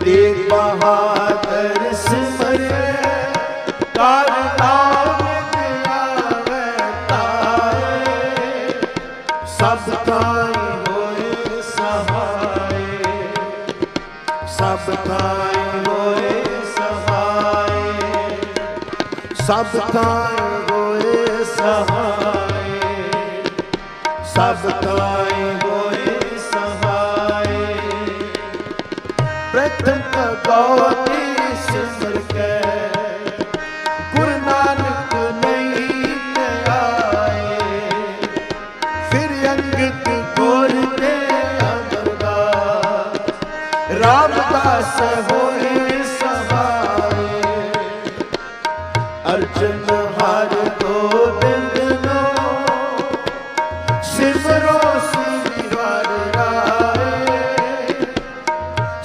ਤੇਗ ਬਹਾਦਰ ਸਿਮਰੇ, ਕਰ ਨਾਮ ਆਵੇ ਤਾਏ ਸਭ ਕਾਈ ਹੋਏ ਸਹਾਏ, ਸਭ ਕਾਈ ਹੋਏ ਸਹਾਏ। ਸਭ ਕਾਈ ਹੋਏ ਸਹਾਏ, ਸਭ ਕਾਈ ਪ੍ਰਥਮ ਪਗੋਤੀ ਸਿਮਰ ਕੈ। ਗੁਰੂ ਨਾਨਕ ਨਹੀਂ ਤੇ ਆਏ ਫਿਰ ਅੰਗਤ ਗੁਰ ਤੇ ਅੰਗਦਾ ਰਾਮ ਦਾਸ ਹੋਏ ਸਹਾਰੇ ਅਰਜਨ ਹਰ ਗੋਬਿੰਦ ਨੋ। ਸਿਮਰੋ